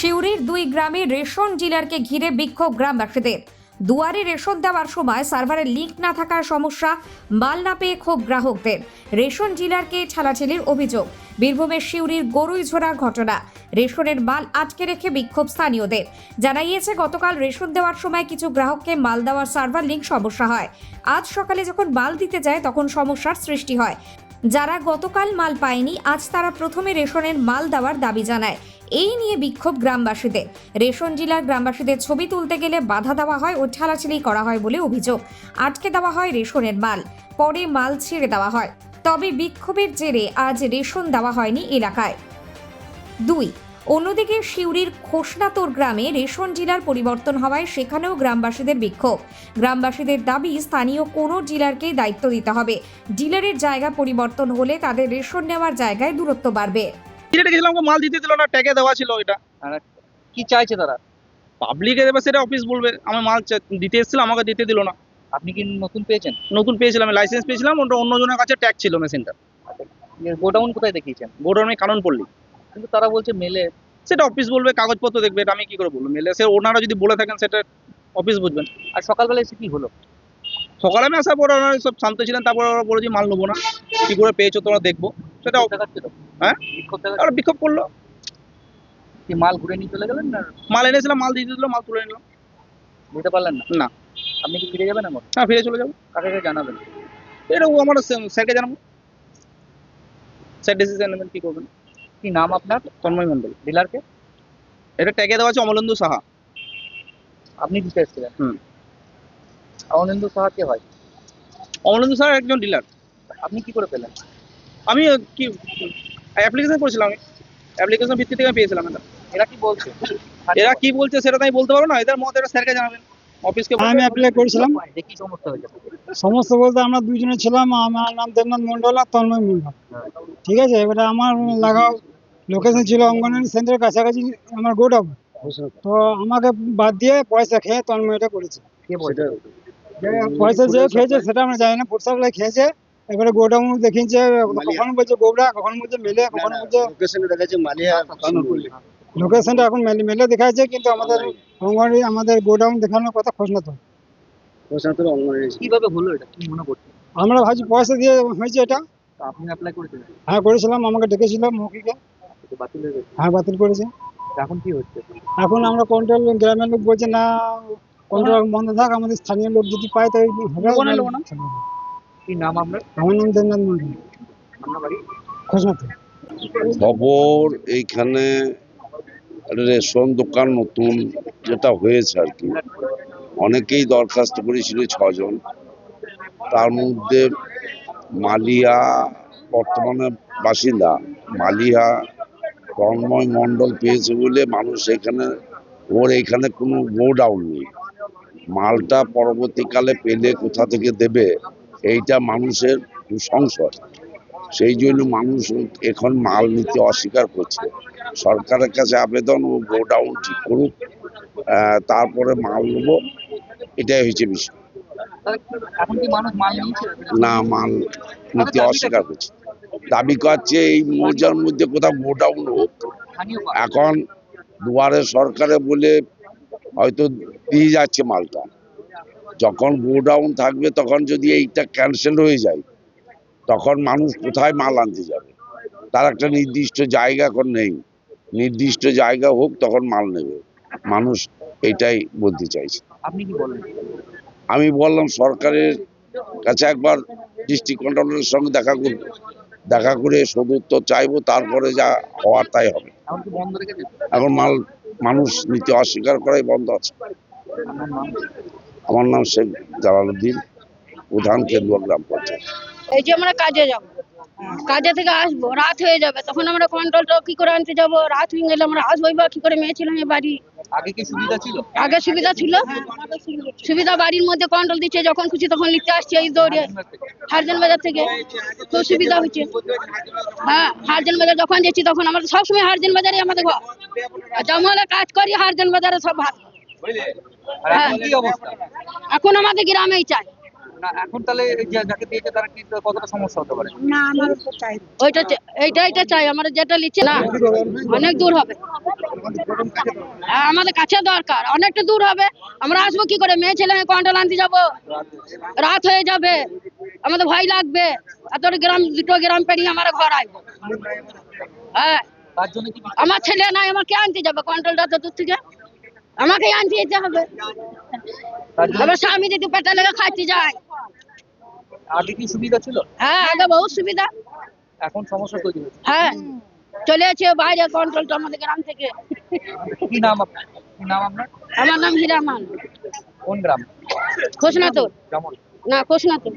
সিউড়ির দুই গ্রামে রেশন ডিলারকে ঘিরে বিক্ষোভ গ্রামবাসীদের। দুয়ারে রেশন দেওয়ার সময় সার্ভারের লিঙ্ক না থাকার সমস্যা, মাল না পেয়ে ক্ষোভ গ্রাহকদের। রেশন ডিলারকে ছালাছেলির অভিযোগ বীরভূমের সিউড়ির গরুইঝোড়ার ঘটনা। রেশনের মাল আটকে রেখে বিক্ষোভ স্থানীয়দের। জানাইয়েছে গতকাল রেশন দেওয়ার সময় কিছু গ্রাহককে মাল দেওয়ার সার্ভার লিঙ্ক সমস্যা হয়। আজ সকালে যখন মাল দিতে যায়, তখন সমস্যার সৃষ্টি হয়। যারা গতকাল মাল পায়নি, আজ তারা প্রথমে রেশনের মাল দেওয়ার দাবি জানায়। এই নিয়ে বিক্ষোভ গ্রামবাসীদের। রেশন জেলার গ্রামবাসীদের ছবি তুলতে গেলে বাধা দেওয়া হয় ও ঠেলাঠেলি করা হয় বলে অভিযোগ। আটকে দেওয়া হয় রেশনের মাল। পরে মাল ছেড়ে দেওয়া হয়। তবে বিক্ষোভের জেরে আজ রেশন দেওয়া হয়নি এলাকায়। দুই অন্যদিকে সিউড়ির খোসনাতোর গ্রামে রেশন জেলার পরিবর্তন হওয়ায় সেখানেও গ্রামবাসীদের বিক্ষোভ। গ্রামবাসীদের দাবি স্থানীয় কোনো ডিলারকেই দায়িত্ব দিতে হবে। ডিলারের জায়গা পরিবর্তন হলে তাদের রেশন নেওয়ার জায়গায় দূরত্ব বাড়বে। গেছিলাম মাল দিতে দিল না ট্যাগে দেওয়া ছিল এটা কি চাইছে তারা? পাবলিকে দেবে সেটা অফিস বলবে। আমি মাল দিতে এসেছিলাম আমাকে দিতে দিল না। আপনি কি নতুন পেয়েছেন? নতুন পেয়েছিলাম লাইসেন্স পেয়েছিলাম ওটা অন্যজনের কাছে ট্যাগ ছিল মেশিনটা গোডাউন কোথায় দেখিয়েছেন? গোডাউনে কারণ পড়লি কিন্তু তারা বলছে মেলে। সেটা অফিস বলবে কাগজপত্র দেখবে এটা আমি কি করে বলব? মেলে। সে ওনারা যদি বলে থাকেন সেটা অফিস বুঝবেন। আর সকালবেলা এসে কি হলো? সকালে আমি আসার পর ওরা সব শান্ত ছিলেন তারপর ওরা বলে যে মাল নেব না। কি করে পেয়েছ তোমরা দেখব। সেটা হ্যাঁ? বিক্ষোভ ওরা বিক্ষোভ করল। কি মাল ঘুরে নিয়ে চলে গেলেন না? মাল এনেছিলাম মাল দিয়ে দিল মাল তুলে নিলাম। দিতে পারলেন না? না। আপনি কি ফিরে যাবেন আমার হ্যাঁ ফিরে চলে যাব। কাকে জানাবেন? এটা ও আমার স্যারকে জানাব। স্যার ডিসিশন নেবেন কি করবেন? কি নাম আপনার? তন্ময় মন্ডল ডিলারকে এটা ট্যাগে দেওয়া আছে অমলেন্দু সাহা। আপনি দিতে এসেছিলেন? হুম। অনিন্দু সাহা কে হয় অমলেন্দু স্যার একজন ডিলার। আপনি কি করে পেলেন? আমি কি অ্যাপ্লিকেশন করেছিলাম আমি। অ্যাপ্লিকেশন ভিত্তি থেকে আমি পেয়েছিলাম এটা। এরা কি বলছে? এরা কি বলছে সেটা তো আমি বলতে পারব না। এদের মত এটা স্যারকে জানাবেন। অফিসকে আমি অ্যাপ্লাই করেছিলাম। কি সমস্যা হয়েছে সমস্ত বলতে আমরা দুজনে ছিলাম আমার নাম দেবনাথ মন্ডল আর তন্ময় মন্ডল ঠিক আছে? এবারে আমার লাগাও লোকেশন ছিল অঙ্গনওয়াড়ি সেন্টারের কাছাকাছি আমার গোডাউন। তো আমাকে বাদ দিয়ে পয়সা খেয়ে তন্ময় এটা করেছে পয়সা যে খেয়েছে সেটা আমরা জানি না ফুটসাপ্লাই খেয়েছে। এবারে গোডাউন দেখিয়েছে কখনো বলছে গোবরা কখনো বলছে মেলে কখনো বলছে লোকেশনে দেখাচ্ছে মালিয়া কানপুর লোকেশনটা এখন মেলে মেলে দেখাচ্ছে কিন্তু আমাদের অঙ্গনওয়াড়ি আমাদের গোডাউন দেখানোর কথা খোঁজ না তো। প্রশান্তর অঙ্গনে কীভাবে হলো এটা? কি মনে করছেন? আমরা ভাবছি পয়সা দিয়ে হয়েছে এটা। তো আপনি অ্যাপ্লাই করেছিলেন? হ্যাঁ করেছিলাম আমাকে ডেকেছিল মৌখিকে। তো বাতিল হয়ে গেছে? হ্যাঁ বাতিল করেছে। এখন কি হচ্ছে? এখন আমরা কন্ট্রোল গ্রামের লোক বলছে না কন্ট্রোল বন্ধ থাক আমাদের স্থানীয় লোক যদি পায় তাই হবে। না। কি নাম আপনার? আমার নাম দেবনাথ মন্ডল। আপনার বাড়ি? খোঁজনাতে খবর এইখানে রেশন দোকান নতুন যেটা হয়েছে আর কি। অনেকেই দরখাস্ত করেছিল ছজন। তার মধ্যে মালিয়া, বর্তমানে বাসিন্দা, মালিয়া, তন্ময় মণ্ডল পেয়েছে বলে মানুষ এখানে, ওর এখানে কোনো গোডাউন নেই। মালটা পরবর্তীকালে পেলে কোথা থেকে দেবে, এইটা মানুষের সংশয় সেই জন্য মানুষ এখন মাল নিতে অস্বীকার করছে। সরকারের কাছে আবেদন ও গোডাউন ঠিক করুক তারপরে মাল নেব এটাই হয়েছে বিষয়। না মাল নিতে অস্বীকার করছে। দাবি করছে এই মৌজার মধ্যে কোথাও গোডাউন হোক এখন দুয়ারে সরকারে বলে হয়তো দিয়ে যাচ্ছে মালটা। যখন গোডাউন থাকবে তখন যদি এইটা ক্যান্সেল হয়ে যায় তখন মানুষ কোথায় মাল আনতে যাবে? তার একটা নির্দিষ্ট জায়গা এখন নেই। নির্দিষ্ট জায়গা হোক তখন মাল নেবে। মানুষ এটাই বলতে চাইছে। আপনি কি বলেন? আমি বললাম সরকারের কাছে একবার ডিস্ট্রিক্ট কন্ট্রোলারের সঙ্গে দেখা করব দেখা করে সদুত্তর চাইব তারপরে যা হওয়ার তাই হবে। এখন মাল মানুষ নিতে অস্বীকার করাই বন্ধ আছে। আমার নাম শেখ জালালউদ্দিন প্রধান কেন্দুয়া গ্রাম পঞ্চায়েত। এই যে আমরা কাজে যাব। কাজে থেকে আসব রাত হয়ে যাবে। তখন আমরা কন্ট্রোলটা কি করে আনতে যাব? রাত হয়ে গেলে আমরা আসবোই বা কি করে? মেয়ে ছিলাম বাড়ি। আগে কি সুবিধা ছিল? আগে সুবিধা ছিল। সুবিধা বাড়ির মধ্যে কন্ট্রোল দিচ্ছে যখন খুশি তখন লিখতে আসছে এই দৌড়ে। হারজান বাজার থেকে। খুব সুবিধা হচ্ছে। হ্যাঁ হারজান বাজার যখন যাচ্ছি তখন আমাদের সবসময় হারজান বাজারে আমাদের ঘর। জমলে কাজ করি হারজান বাজারে সব ভাত। অবস্থা? এখন আমাদের গ্রামেই চাই না এখন তাহলে যাকে দিয়েছে তারা কি কতটা সমস্যা হতে পারে? ওইটা এইটা এইটা চাই আমরা যেটা লিখছি না অনেক দূর হবে। হ্যাঁ, আমাদের কাছে দরকার অনেকটা দূর হবে। আমরা আসব কি করে? মেয়ে ছেলে কন্ট্রোল আনতে যাব। রাত হয়ে যাবে আমাদের ভয় লাগবে। এত গ্রাম দুটো গ্রাম পেরিয়ে আমার ঘর আসব। হ্যাঁ কি আমার ছেলে নাই আমাকে আনতে যাবে কন্ট্রোলটা তো দূর থেকে? আমাকে আনতে যেতে হবে। আমার স্বামী যদি পেটে লেগে খাইতে যায়। আগে কি সুবিধা ছিল? হ্যাঁ আগে বহুত সুবিধা। এখন সমস্যা তৈরি হয়েছে। হ্যাঁ চলে আছে বাইরে কন্ট্রোলটা আমাদের গ্রাম থেকে। কি নাম আপনার কি নাম আপনার? আমার নাম হীরামান। কোন গ্রাম? খোসনাতুর। না খোসনাতুর।